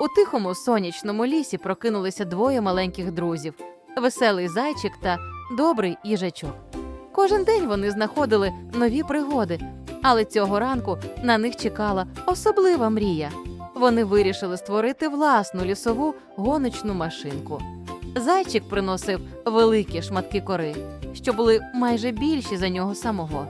У тихому сонячному лісі прокинулися двоє маленьких друзів веселий зайчик та добрий їжачок. Кожен день вони знаходили нові пригоди, але цього ранку на них чекала особлива мрія. Вони вирішили створити власну лісову гоночну машинку. Зайчик приносив великі шматки кори, що були майже більші за нього самого.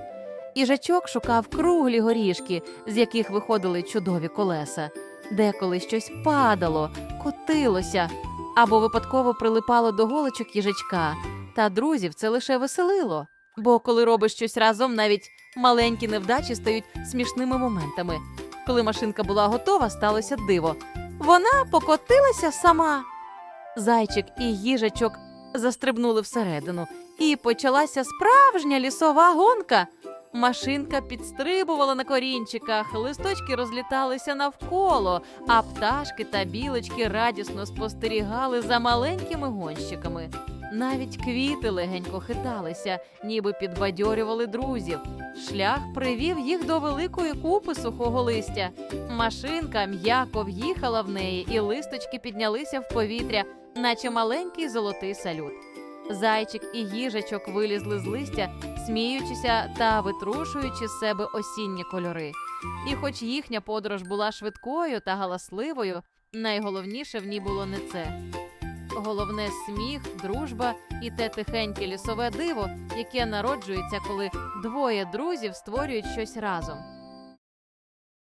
Їжачок шукав круглі горішки, з яких виходили чудові колеса. Деколи щось падало, котилося або випадково прилипало до голочок їжачка. Та друзів це лише веселило. Бо коли робиш щось разом, навіть маленькі невдачі стають смішними моментами. Коли машинка була готова, сталося диво. Вона покотилася сама. Зайчик і їжачок застрибнули всередину, і почалася справжня лісова гонка. Машинка підстрибувала на корінчиках, листочки розліталися навколо, а пташки та білочки радісно спостерігали за маленькими гонщиками. Навіть квіти легенько хиталися, ніби підбадьорювали друзів. Шлях привів їх до великої купи сухого листя. Машинка м'яко в'їхала в неї, і листочки піднялися в повітря, наче маленький золотий салют. Зайчик і їжачок вилізли з листя, сміючися та витрушуючи з себе осінні кольори. І хоч їхня подорож була швидкою та галасливою, найголовніше в ній було не це. Головне сміх, дружба і те тихеньке лісове диво, яке народжується, коли двоє друзів створюють щось разом.